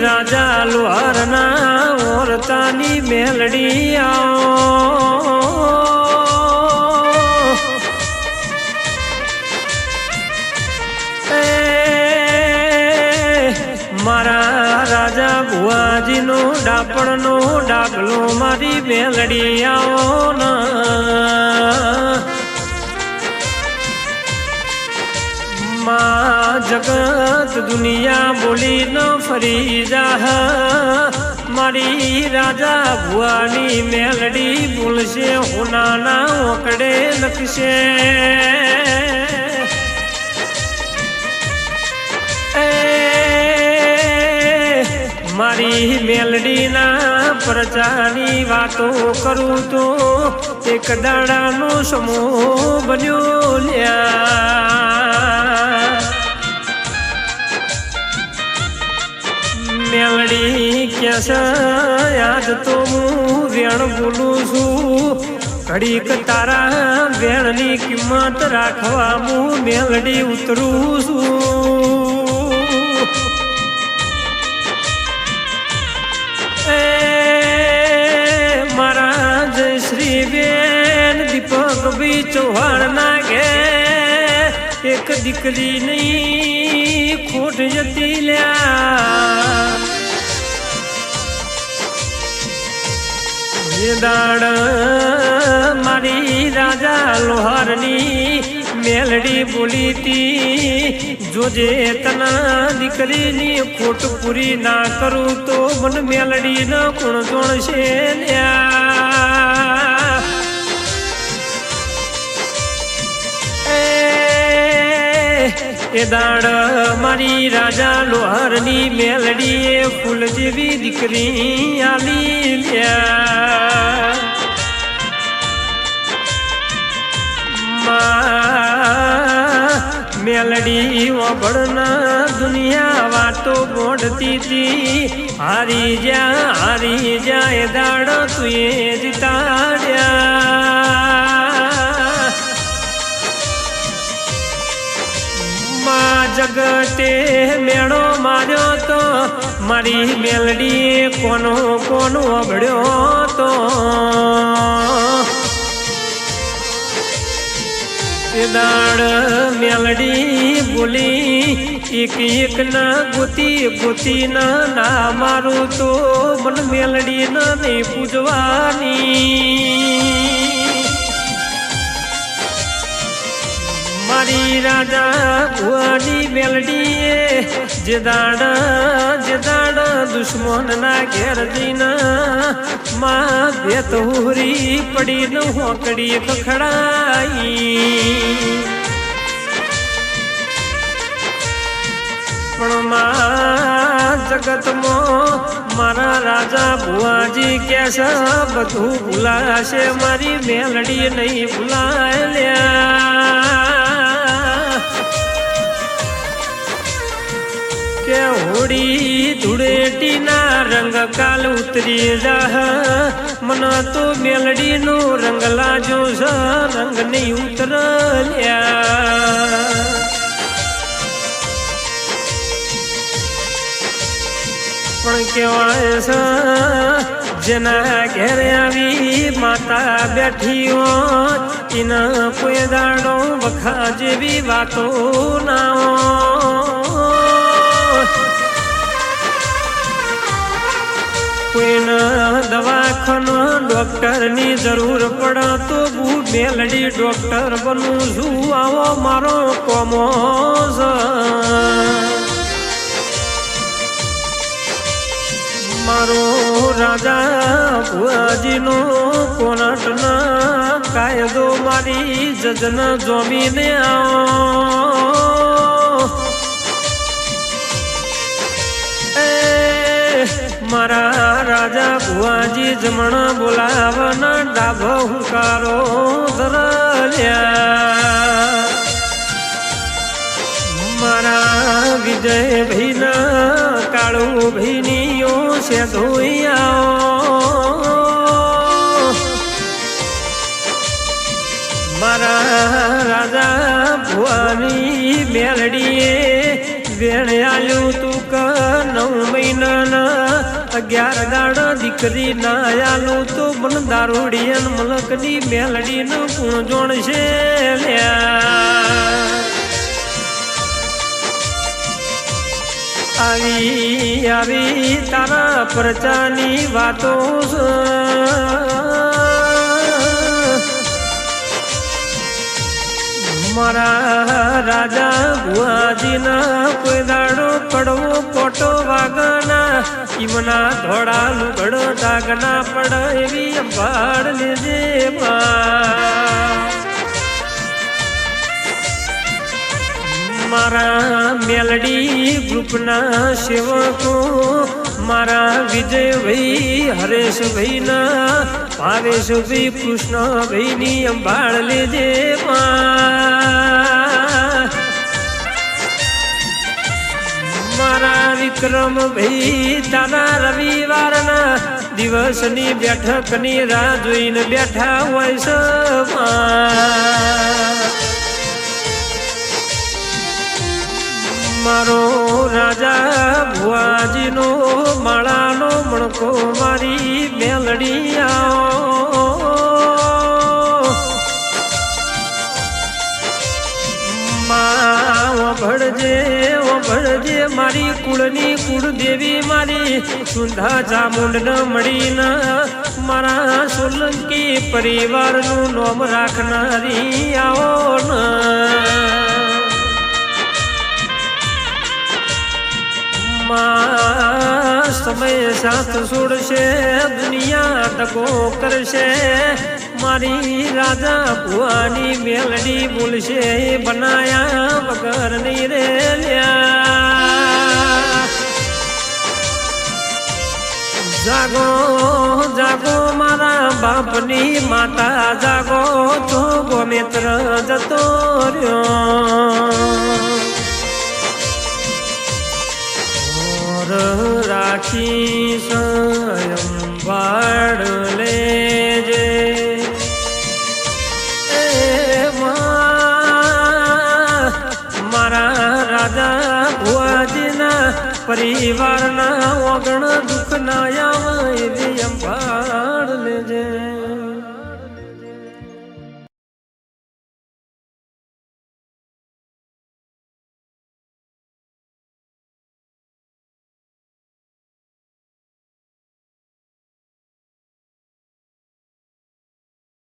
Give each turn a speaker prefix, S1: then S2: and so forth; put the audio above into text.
S1: રાજા લોહારના ઓરતાની મેલડી આવો મારા રાજા ભુવાજીનો ડાપણનો ડાકલું મારી મેલડી આવો ના માં જગત દુનિયા બોલી ન ફરી જાહ. મારી રાજા ભુવાની મેલડી બોલશે, હોનાના ઓકડે લખશે મારી મેલડીના પ્રજાની વાતો કરું તો એક દાડાનો સમૂહ બન્યો લ્યા. ક્યાં યાદ તો હું વેણ બોલું છું. ઘડીક તારા વેણની કિંમત રાખવા હું મેલડી ઉતરું છું. એ મારા જય શ્રી બેન દીપક ભી ચૌહાણ ના એક દીકરી નહીં, ખોટ જતી લ્યા. દાડ મારી રાજા લોહારની મેલડી બોલી તી, જોજે તના દીકરીની ખોટ પૂરી ના કરું તો મન મેલડી ન કોણ જોણશે લ્યા. એ દાડ મારી રાજા લોહારની મેલડીએ ફૂલ જેવી દીકરી આલી લ્યા મેલડી ઓભળના દુનિયા વાતો ગોઠતી હતી હારી જા હારી જા, એ દાડ તું એ જીતાડ્યા માં જગતે મેળો માર્યો તો મારી મેલડી કોનો કોનો અબડ્યો તો. દાડ મેલડી બોલી, એક એક ના ગુતી ગુતી ના ના મારું તો મન મેલડી ના નહીં પૂજવાની. મારી રાજા ભુવાની મેલડીએ જે દાડા જે દાડા દુશ્મન ના ઘેર જઈને માં ભેત હુરી પડી ન હોકડી ખખડાઈ. પણ માં જગતમાં મારા રાજા ભુવાજી કે છે બધું ભૂલાશે, મારી મેલડી નહીં ભૂલાય લ્યા. ઉતરી જા મને તો મેલડીનો રંગ લાજો છે રંગ નહીં ઉતરલ્યા પણ કેવાય છે જેના ઘેર આવી માતા બેઠી હોય એના કોઈ દાડો વખા જેવી વાતો ના કોઈના દવાખાનો ડોક્ટરની જરૂર પડે તો મેલડી ડોક્ટર બનું છું આવો મારો કોમો. મારો રાજા ભુવાજીનો કોનાટના કાયદો મારી જજન જોમીને આવો રાજા ભુવાજી જમણ બોલાવના ડાભો હુકારો ધરલ્યા. મારા વિજય ભીના કાળું ભીનીઓ છે ધોઈયાઓ મારા રાજા ભુવાની મેલડીએ વેણ આલ્યું તું ક નવ મહિનાના અગિયાર દાડા દીકરી ના આલું તો બન દારૂડિયન મલકની મેલડીનું ગુણ જોણશે લ્યા. આવી આવી તારા પ્રચાની વાતો મારા રાજા ભુઆજીના કોઈ દાડો પડવો પોટો વાગના. ઈમના ધોળા લુગડો ડાગના પડ એવી અંબાડ લેજે મારા મેલડી ગ્રુપના સેવકો વિજયભાઈ હરેશભાઈ ના ભાવેશભાઈ કૃષ્ણભાઈ ની અંબાળ લેજે મારા વિક્રમ ભાઈ તારા રવિવારના દિવસની બેઠકની રાહ જોઈને બેઠા હોય છે મારો રાજા ભુવાજીનો માળાનો મણકો મારી મેલડી આવો. ઓ ભળજે ભળજે મારી કુળની કુળદેવી મારી સુંધા ચામુંડ ન મળીને મારા સોલંકી પરિવારનું નોમ રાખનારી આવો ના. માં સમય સાથ છોડશે, દુનિયા ટકો કરશે. મારી રાજા ભુવાની મેલડી બોલશે, બનાયા વગર નહીં રે જાગો જાગો મારા બાપની માતા, જાગો તો ગોમિત્ર જતો રહ્યો. રાખી સ્વયં વાડ લેજે. એ મારા રાજા ભુવાજીના પરિવારના ઓગણ દુઃખ ના આવે